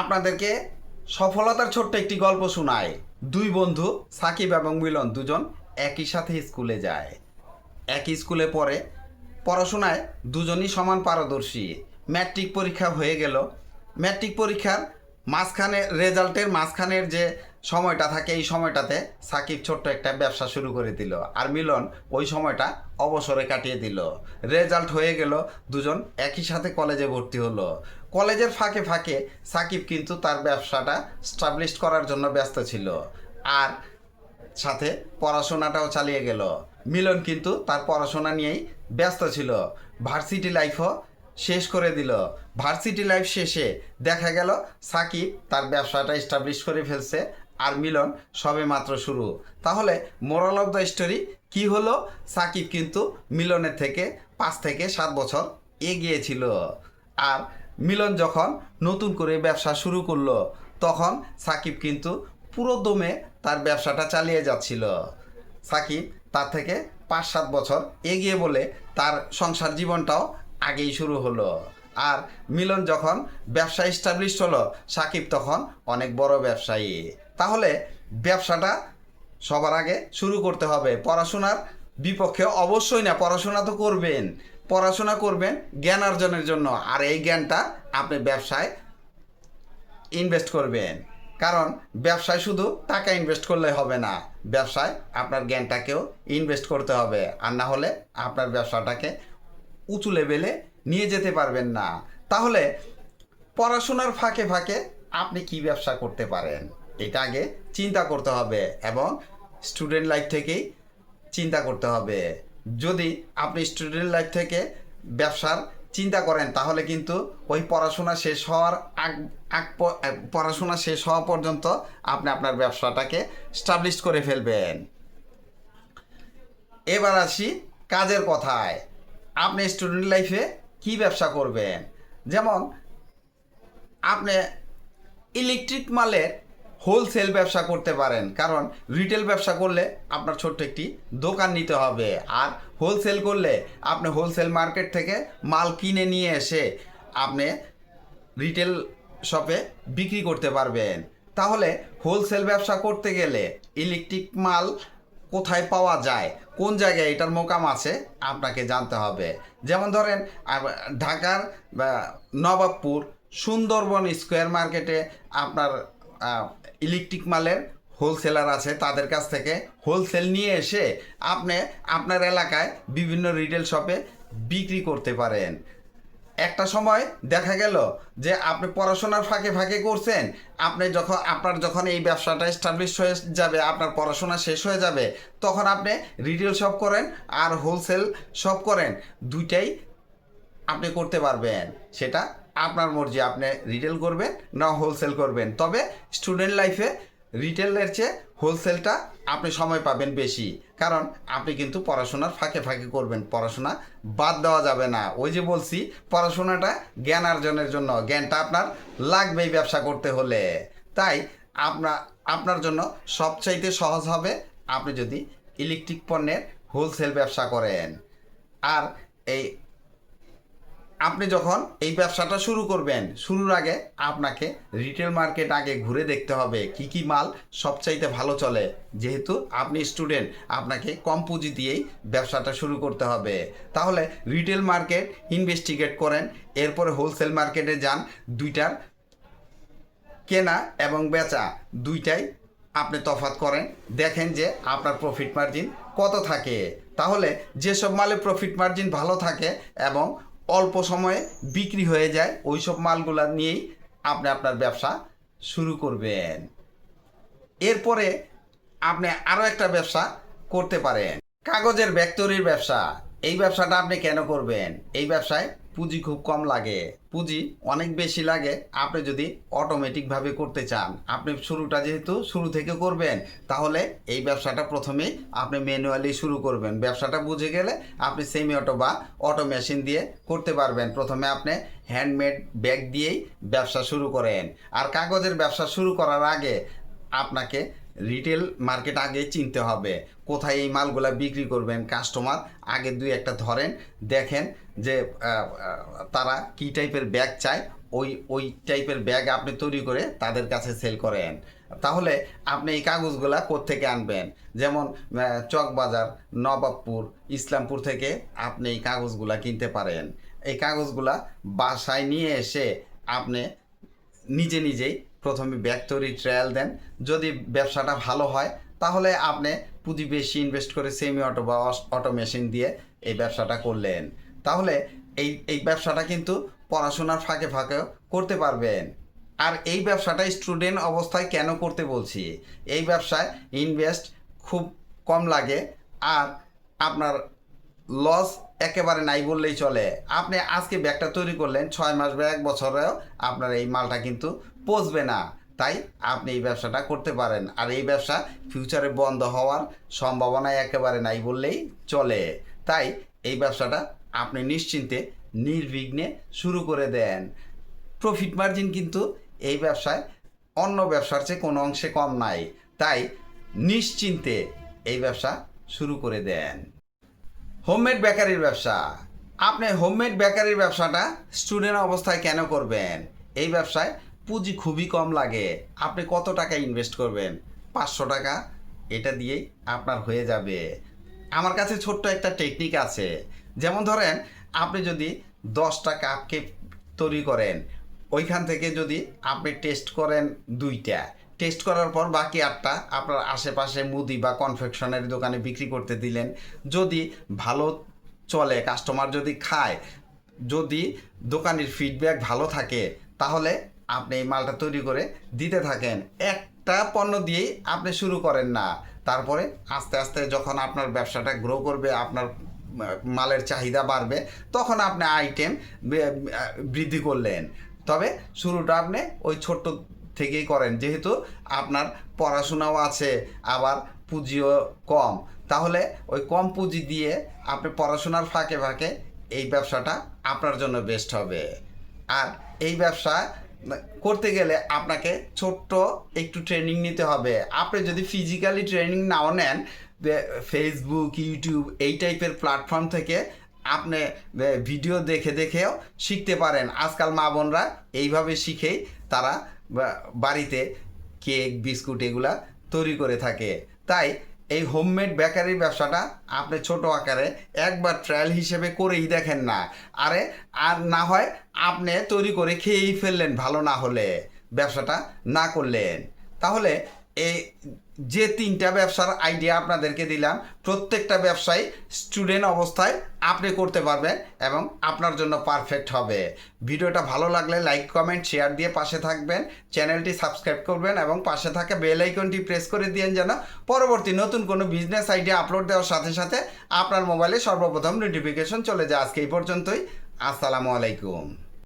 আপনাদেরকে সফলতার ছোট্ট একটি গল্প শোনায় দুই বন্ধু, সাকিব এবং মিলন দুজন একই সাথে স্কুলে যায়। একই স্কুলে পড়ে, পড়াশোনায় দুজনই সমান পারদর্শী। ম্যাট্রিক পরীক্ষা হয়ে গেল। ম্যাট্রিক পরীক্ষার মাঝখানে, রেজাল্টের মাঝখানের যে সময়টা থাকে, এই সময়টাতে সাকিব ছোট্ট একটা ব্যবসা শুরু করে দিল আর মিলন ওই সময়টা অবসরে কাটিয়ে দিল। রেজাল্ট হয়ে গেল, দুজন একই সাথে কলেজে ভর্তি হলো। কলেজের ফাঁকে ফাঁকে সাকিব কিন্তু তার ব্যবসাটা স্টাবলিশ করার জন্য ব্যস্ত ছিল। আর সাথে পড়াশোনাটাও চালিয়ে গেল। মিলন কিন্তু তার পড়াশোনা নিয়েই ব্যস্ত ছিল। ভার্সিটি লাইফও শেষ করে দিল। ভার্সিটি লাইফ শেষে দেখা গেল সাকিব তার ব্যবসাটা এস্টাবলিশ করে ফেলছে আর মিলন সবে মাত্র শুরু। তাহলে মোরাল অফ দ্য স্টোরি কি হলো? সাকিব কিন্তু মিলনের থেকে পাঁচ থেকে সাত বছর এগিয়ে ছিল। আর মিলন যখন নতুন করে ব্যবসা শুরু করল, তখন সাকিব কিন্তু পুরো দমে তার ব্যবসাটা চালিয়ে যাচ্ছিল। সাকিব তার থেকে পাঁচ সাত বছর এগিয়ে বলে তার সংসার জীবনটাও আগেই শুরু হলো। আর মিলন যখন ব্যবসা এস্টাবলিশ হলো, সাকিব তখন অনেক বড় ব্যবসায়ী। তাহলে ব্যবসাটা সবার আগে শুরু করতে হবে। পড়াশোনার বিপক্ষে অবশ্যই না, পড়াশোনা তো করবেন। পড়াশোনা করবেন জ্ঞান অর্জনের জন্য। আর এই জ্ঞানটা আপনি ব্যবসায় ইনভেস্ট করবেন। কারণ ব্যবসায় শুধু টাকা ইনভেস্ট করলে হবে না, ব্যবসায় আপনার জ্ঞানটাকেও ইনভেস্ট করতে হবে। আর না হলে আপনার ব্যবসাটাকে উঁচু লেভেলে নিয়ে যেতে পারবেন না। তাহলে পড়াশোনার ফাঁকে ফাঁকে আপনি কি ব্যবসা করতে পারেন? এটা আগে চিন্তা করতে হবে এবং স্টুডেন্ট লাইফ থেকেই চিন্তা করতে হবে। যদি আপনি স্টুডেন্ট লাইফ থেকে ব্যবসার চিন্তা করেন, তাহলে কিন্তু ওই পড়াশোনা শেষ হওয়ার আগ আগ পড়াশোনা শেষ হওয়া পর্যন্ত আপনি আপনার ব্যবসাটাকে স্টাবলিশ করে ফেলবেন। এবার আসি কাজের কথায়। আপনি স্টুডেন্ট লাইফে কি ব্যবসা করবেন? যেমন, আপনি ইলেকট্রিক মালের হোলসেল ব্যবসা করতে পারেন। কারণ রিটেল ব্যবসা করলে আপনার ছোট্ট একটি দোকান নিতে হবে। আর হোলসেল করলে আপনি হোলসেল মার্কেট থেকে মাল কিনে নিয়ে এসে আপনি রিটেল শপে বিক্রি করতে পারবেন। তাহলে হোলসেল ব্যবসা করতে গেলে ইলেকট্রিক মাল কোথায় পাওয়া যায়? কোন জায়গায় এটার মোকাম আছে? আপনাকে জানতে হবে। যেমন ধরেন ঢাকার নবাবপুর সুন্দরবন স্কোয়ার মার্কেটে আপনার ইলেকট্রিক মালের হোলসেলার আছে তাদের কাছ থেকে হোলসেল নিয়ে এসে আপনি আপনার এলাকায় বিভিন্ন রিটেল শপে বিক্রি করতে পারেন। একটা সময় দেখা গেল যে আপনি পড়াশোনার ফাঁকে ফাঁকে করছেন, আপনি যখন, আপনার যখন এই ব্যবসাটা এস্টাবলিশ হয়ে যাবে, আপনার পড়াশোনা শেষ হয়ে যাবে, তখন আপনি রিটেল শপ করেন আর হোলসেল শপ করেন, দুইটাই আপনি করতে পারবেন। সেটা আপনার মর্জি, আপনি রিটেল করবেন না হোলসেল করবেন। তবে স্টুডেন্ট লাইফে রিটেলের চেয়ে হোলসেলটা আপনি সময় পাবেন বেশি। কারণ আপনি কিন্তু পড়াশোনার ফাঁকে ফাঁকে করবেন, পড়াশোনা বাদ দেওয়া যাবে না। ওই যে বলছি, পড়াশোনাটা জ্ঞান অর্জনের জন্য, জ্ঞানটা আপনার লাগবেই ব্যবসা করতে হলে। তাই আপনার আপনার জন্য সবচাইতে সহজ হবে আপনি যদি ইলেকট্রিক পণ্যের হোলসেল ব্যবসা করেন। আর এই আপনি যখন এই ব্যবসাটা শুরু করবেন, শুরুর আগে আপনাকে রিটেল মার্কেট আগে ঘুরে দেখতে হবে কি কি মাল সবচাইতে ভালো চলে। যেহেতু আপনি স্টুডেন্ট আপনাকে কম পুঁজি দিয়েই ব্যবসাটা শুরু করতে হবে। তাহলে রিটেল মার্কেট ইনভেস্টিগেট করেন, এরপরে হোলসেল মার্কেটে যান, দুইটার কেনা এবং বেচা, দুইটাই আপনি তফাৎ করেন। দেখেন যে আপনার প্রফিট মার্জিন কত থাকে। তাহলে যেসব মালে প্রফিট মার্জিন ভালো থাকে এবং অল্প সময়ে বিক্রি হয়ে যায়। ওই সব মালগুলো নিয়েই আপনি আপনার ব্যবসা শুরু করবেন। এরপরে আপনি আরও একটা ব্যবসা করতে পারেন। কাগজের ব্যাগ তৈরির ব্যবসা। এই ব্যবসাটা আপনি কেন করবেন? এই ব্যবসায় পুঁজি খুব কম লাগে। পুঁজি অনেক বেশি লাগে। আপনি যদি অটোমেটিকভাবে করতে চান, আপনি শুরুটা যেহেতু শুরু থেকে করবেন, তাহলে এই ব্যবসাটা প্রথমেই আপনি ম্যানুয়ালি শুরু করবেন। ব্যবসাটা বুঝে গেলে আপনি সেমি অটো বা অটো মেশিন দিয়ে করতে পারবেন। প্রথমে আপনি হ্যান্ডমেড ব্যাগ দিয়েই ব্যবসা শুরু করেন। আর কাগজের ব্যবসা শুরু করার আগে আপনাকে রিটেল মার্কেট আগে চিনতে হবে। কোথায় এই মালগুলা বিক্রি করবেন কাস্টমার আগে দুই একটা ধরেন, দেখেন যে তারা কী টাইপের ব্যাগ চায়? ওই ওই টাইপের ব্যাগ আপনি তৈরি করে তাদের কাছে সেল করেন। তাহলে আপনি এই কাগজগুলা কোত্থেকে আনবেন? যেমন চকবাজার, নবাবপুর, ইসলামপুর থেকে আপনি এই কাগজগুলা কিনতে পারেন। এই কাগজগুলা বাসায় নিয়ে এসে আপনি নিজে নিজেই প্রথমে ব্যাগ তৈরি ট্রায়াল দেন। যদি ব্যবসাটা ভালো হয়, তাহলে আপনি পুঁজি বেশি ইনভেস্ট করে সেমি অটো বা অটো মেশিন দিয়ে এই ব্যবসাটা করলেন। তাহলে এই এই ব্যবসাটা কিন্তু পড়াশোনার ফাঁকে ফাঁকেও করতে পারবেন। আর এই ব্যবসাটা স্টুডেন্ট অবস্থায় কেন করতে বলছি? এই ব্যবসায় ইনভেস্ট খুব কম লাগে। আর আপনার লস একেবারে নাই বললেই চলে। আপনি আজকে ব্যাগটা তৈরি করলেন, ছয় মাস বা এক বছরেও আপনার এই মালটা কিন্তু পচবে না। তাই আপনি এই ব্যবসাটা করতে পারেন। আর এই ব্যবসা ফিউচারে বন্ধ হওয়ার সম্ভাবনা একেবারে নাই বললেই চলে। তাই এই ব্যবসাটা আপনি নিশ্চিন্তে, নির্বিঘ্নে শুরু করে দেন। প্রফিট মার্জিন কিন্তু এই ব্যবসায় অন্য ব্যবসার চেয়ে কোনো অংশে কম নাই। তাই নিশ্চিন্তে এই ব্যবসা শুরু করে দেন। হোমমেড বেকারির ব্যবসা। আপনি হোমমেড বেকারির ব্যবসাটা স্টুডেন্ট অবস্থায় কেন করবেন? এই ব্যবসায় পুঁজি খুবই কম লাগে। আপনি কত টাকা ইনভেস্ট করবেন? পাঁচশো টাকা, এটা দিয়েই আপনার হয়ে যাবে। আমার কাছে ছোট্ট একটা টেকনিক আছে। যেমন ধরেন, আপনি যদি দশটা কাপকে তৈরি করেন, ওইখান থেকে যদি আপনি টেস্ট করেন দুইটা টেস্ট করার পর বাকি আটটা আপনার আশেপাশে মুদি বা কনফেকশনের দোকানে বিক্রি করতে দিলেন। যদি ভালো চলে কাস্টমার যদি খায়, যদি দোকানের ফিডব্যাক ভালো থাকে, তাহলে আপনি এই মালটা তৈরি করে দিতে থাকেন। একটা পণ্য দিয়েই আপনি শুরু করেন না। তারপরে আস্তে আস্তে যখন আপনার ব্যবসাটা গ্রো করবে, আপনার মালের চাহিদা বাড়বে, তখন আপনি আইটেম বৃদ্ধি করলেন। তবে শুরুটা আপনি ওই ছোট্ট থেকেই করেন। যেহেতু আপনার পড়াশোনাও আছে, আবার পুঁজিও কম। তাহলে ওই কম পুঁজি দিয়ে আপনি পড়াশোনার ফাঁকে ফাঁকে এই ব্যবসাটা আপনার জন্য বেস্ট হবে। আর এই ব্যবসা করতে গেলে আপনাকে ছোট্ট একটু ট্রেনিং নিতে হবে। আপনি যদি ফিজিক্যালি ট্রেনিং নাও নেন ফেসবুক ইউটিউব এই টাইপের প্ল্যাটফর্ম থেকে আপনি ভিডিও দেখে দেখেও শিখতে পারেন। আজকাল মা বোনরা এইভাবে শিখেই তারা বাড়িতে কেক, বিস্কুট এগুলা তৈরি করে থাকে। তাই এই হোমমেড বেকারির ব্যবসাটা আপনি ছোট আকারে একবার ট্রায়াল হিসেবে করেই দেখেন না। আরে, আর না হয় আপনি তৈরি করে খেয়েই ফেললেন ভালো না হলে, ব্যবসাটা না করলেন। তাহলে এই যে তিনটা ব্যবসার আইডিয়া আপনাদেরকে দিলাম, প্রত্যেকটা ব্যবসায় স্টুডেন্ট অবস্থায় আপনি করতে পারবেন এবং আপনার জন্য পারফেক্ট হবে। ভিডিওটা ভালো লাগলে লাইক কমেন্ট শেয়ার দিয়ে পাশে থাকবেন চ্যানেলটি সাবস্ক্রাইব করবেন এবং পাশে থাকা বেল আইকনটি প্রেস করে দিয়েন যেন পরবর্তী নতুন কোনো বিজনেস আইডিয়া আপলোড দেওয়ার সাথে সাথে আপনার মোবাইলে সর্বপ্রথম নোটিফিকেশন চলে যায়। আজকে এই পর্যন্তই। আসসালামু আলাইকুম।